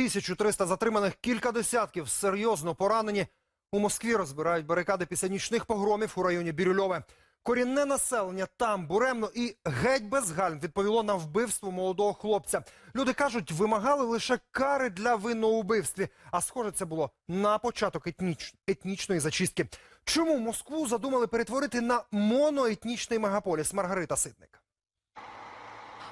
1300 затриманих, кілька десятків серйозно поранені. У Москві розбирають барикади після нічних погромів у районі Бірюльове. Корінне населення там буремно і геть без гальм відповіло на вбивство молодого хлопця. Люди кажуть, вимагали лише кари для у. А схоже, це було на початок етніч... етнічної зачистки. Чому Москву задумали перетворити на моноетнічний мегаполіс Маргарита Ситник?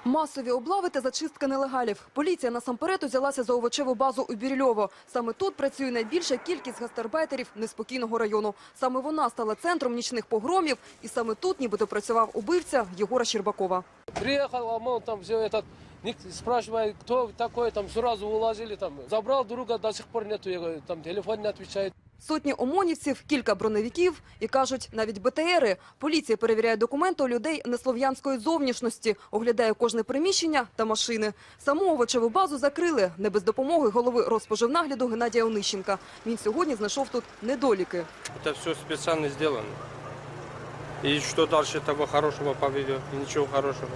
Масові облави та зачистка нелегалів. Поліція насамперед узялася за овочеву базу у Бірюльово. Саме тут працює найбільша кількість гастарбайтерів неспокійного району. Саме вона стала центром нічних погромів, і саме тут нібито працював убивця Єгора Щербакова. Приехал, а мы там все этот, ник- спрашивает, кто такой, там сразу уложили, там, забрал друга, до сих пор нету, его, там, телефон не отвечает. Сотні омонівців, кілька броневиків і кажуть, навіть БТРи. Поліція перевіряє документи у людей неслов'янської зовнішності, оглядає кожне приміщення та машини. Саму овочеву базу закрили не без допомоги голови розпоживнагляду Геннадія Онищенка. Він сьогодні знайшов тут недоліки. Это все специально сделано. И что дальше того хорошего поведет? И ничего хорошего.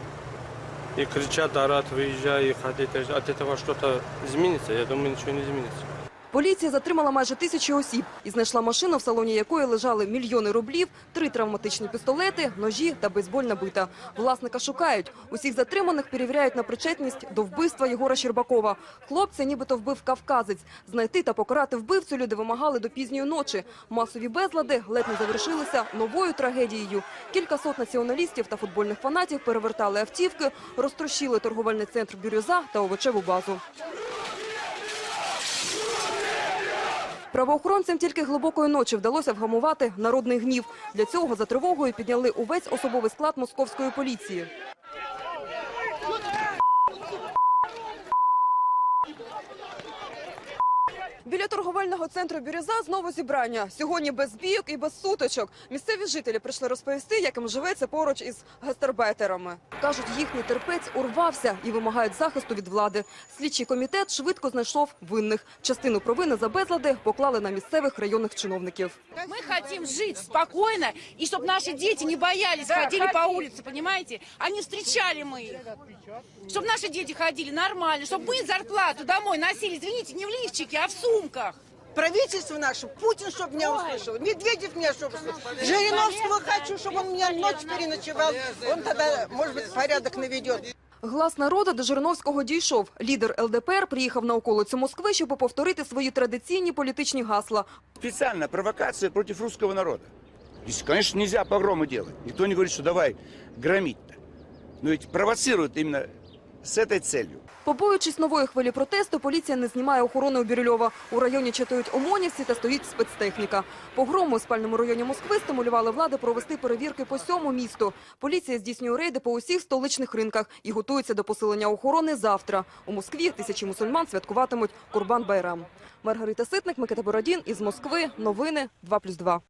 И кричат, орат, выезжай, и ходить. От этого что-то изменится? Я думаю, ничего не изменится. Поліція затримала майже тисячі осіб і знайшла машину, в салоні якої лежали мільйони рублів, три травматичні пістолети, ножі та бейсбольна бита. Власника шукають. Усіх затриманих перевіряють на причетність до вбивства Єгора Щербакова. Хлопця нібито вбив кавказець. Знайти та покарати вбивцю люди вимагали до пізньої ночі. Масові безлади ледь не завершилися новою трагедією. Кілька сот націоналістів та футбольних фанатів перевертали автівки, розтрощили торговельний центр «Бірюза» та овочеву базу. Правоохоронцям тільки глибокої ночі вдалося вгамувати народний гнів. Для цього за тривогою підняли увесь особовий склад московської поліції. Біля торговельного центру «Бірюза» знову зібрання. Сьогодні без бійок і без сутичок. Місцеві жителі прийшли розповісти, як їм живеться поруч із гастарбайтерами. Кажуть, їхній терпець урвався і вимагають захисту від влади. Слідчий комітет швидко знайшов винних. Частину провини за безлади поклали на місцевих районних чиновників. Мы хотим жить спокойно, и чтобы наши дети не боялись, ходили по улице, понимаете? Они встречали мы их. Чтобы наши дети ходили нормально, чтобы мы зарплату домой носили, извините, не в лифчике, а в сумках. Правительство наше, Путин, чтобы меня услышал, Медведев меня, чтобы услышал. Жириновского хочу, чтобы он меня ночь переночевал. Он тогда, может быть, порядок наведет. Глас народу до Жириновського дійшов. Лідер ЛДПР приїхав на околицю Москви, щоб повторити свої традиційні політичні гасла. специальная провокация против русского народа. Здесь, конечно, нельзя погромы делать. Никто не говорит, что давай громить-то. Но ведь провоцируют именно с этой целью. Побоюючись нової хвилі протесту, поліція не знімає охорони у Бірюльова. У районі чатують ОМОНівці та стоїть спецтехніка. Погрому у спальному районі Москви стимулювали влади провести перевірки по всьому місту. Поліція здійснює рейди по усіх столичних ринках і готується до посилення охорони завтра. У Москві тисячі мусульман святкуватимуть Курбан Байрам. Маргарита Ситник, Микита Бородін із Москви. Новини 2+,2.